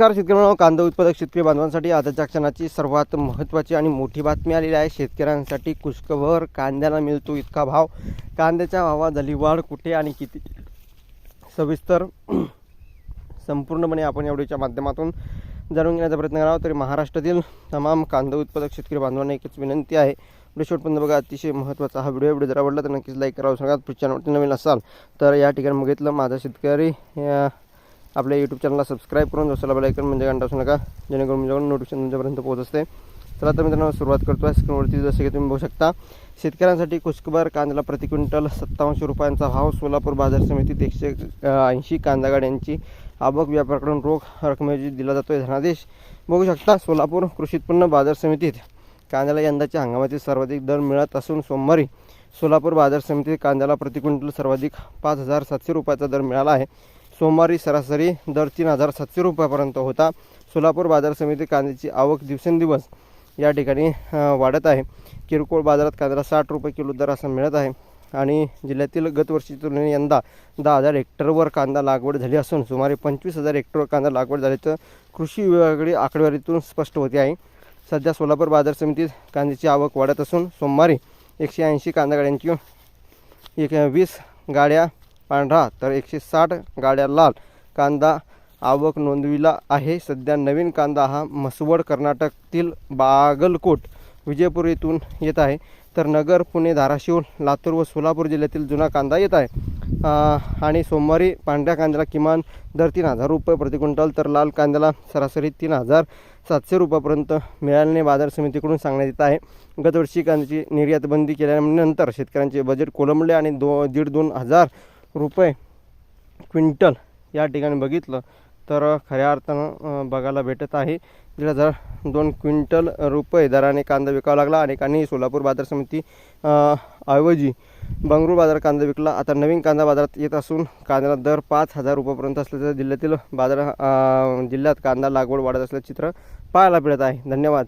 नमस्कार शेतकरी कांदा उत्पादक शेतकरी बांधवांसाठी आजच्या क्षणाची सर्वात महत्त्वाची आणि मोठी बातमी आलेली आहे. शेतकऱ्यांसाठी कुशकभर कांद्याला मिळतो इतका भाव. कांद्याच्या भावात झाली वाढ कुठे आणि किती? सविस्तर संपूर्णपणे आपण या व्हिडिओच्या माध्यमातून जाणून घेण्याचा प्रयत्न करावा तरी महाराष्ट्रातील तमाम कांदा उत्पादक शेतकरी बांधवांना एकच विनंती आहे. व्हिडिओ शेवटपर्यंत बघा. अतिशय महत्त्वाचा हा व्हिडिओ व्हिडिओ जर आवडला तर नक्कीच लाईक करावं सांगा पुढच्या नवीन असाल तर या ठिकाणी बघितलं. माझा शेतकरी आपल्या यूट्यूब चॅनलला सबस्क्राईब करून जसं बेलायकन म्हणजे घंटा असू नका. जेणेकरून म्हणजे नोटिफिकेशन तुमच्यापर्यंत पोहोच असते. चला तर मित्रांनो सुरुवात करतो आहे स्क्रीनवरती जसं की तुम्ही बघू शकता शेतकऱ्यांसाठी कुशकबार कांद्याला प्रति क्विंटल सत्तावनशे रुपयांचा भाव सोलापूर बाजार समितीत एकशे ऐंशी कांदा गाड्यांची आवक व्यापाराकडून रोख रकमेची दिला जातो आहे धनादेश. बघू शकता सोलापूर कृषी उत्पन्न बाजार समितीत कांद्याला यंदाच्या हंगामातील सर्वाधिक दर मिळत असून सोमवारी सोलापूर बाजार समितीत कांद्याला प्रति क्विंटल सर्वाधिक पाच हजार सातशे रुपयाचा दर मिळाला आहे. सोमवारी सरासरी दर तीन हजार सातशे रुपयापर्यंत होता. सोलापूर बाजार समिती कांद्याची आवक दिवसेंदिवस या ठिकाणी वाढत आहे. किरकोळ बाजारात कांद्याला साठ रुपये किलो दर असा मिळत आहे. आणि जिल्ह्यातील गतवर्षी तुलनेने यंदा दहा हजार हेक्टरवर कांदा लागवड झाली असून सुमारे पंचवीस हजार हेक्टरवर कांदा लागवड झाल्याचं कृषी विभागाकडे आकडेवारीतून स्पष्ट होते आहे. सध्या सोलापूर बाजार समितीत कांद्याची आवक वाढत असून सोमवारी एकशे ऐंशी कांदा गाड्यांची एक वीस गाड्या पांढरा तर एकशे साठ गाड्या लाल. कांदा आवक नोंदविला आहे. सध्या नवीन कांदा हा म्हसवड कर्नाटकतील बागलकोट विजयपूर येथून येत आहे. तर नगर पुणे धाराशिव लातूर व सोलापूर जिल्ह्यातील जुना कांदा येत आहे. आणि सोमवारी पांढऱ्या कांद्याला किमान दर तीन हजार रुपये प्रति क्विंटल तर लाल कांद्याला सरासरी तीन हजार सातशे रुपयापर्यंत मिळाल्याने बाजार समितीकडून सांगण्यात येत आहे. गतवर्षी कांद्याची निर्यातबंदी केल्यानंतर शेतकऱ्यांचे बजेट कोलंबले आणि दो दीड दोन हजार रुपये क्विंटल या ठिकाणी बघितलं तर खऱ्या अर्थानं बघायला भेटत आहे. दीड जर दोन क्विंटल रुपये दराने कांदा विकावा लागला अनेकांनी सोलापूर बाजार समिती ऐवजी बंगळूर बाजार कांदा विकला आता नवीन कांदा बाजारात येत असून कांद्याला दर पाच हजार रुपयापर्यंत असल्याचं जिल्ह्यातील बाजार जिल्ह्यात कांदा लागवड वाढत असल्याचं चित्र पाहायला मिळत आहे. धन्यवाद.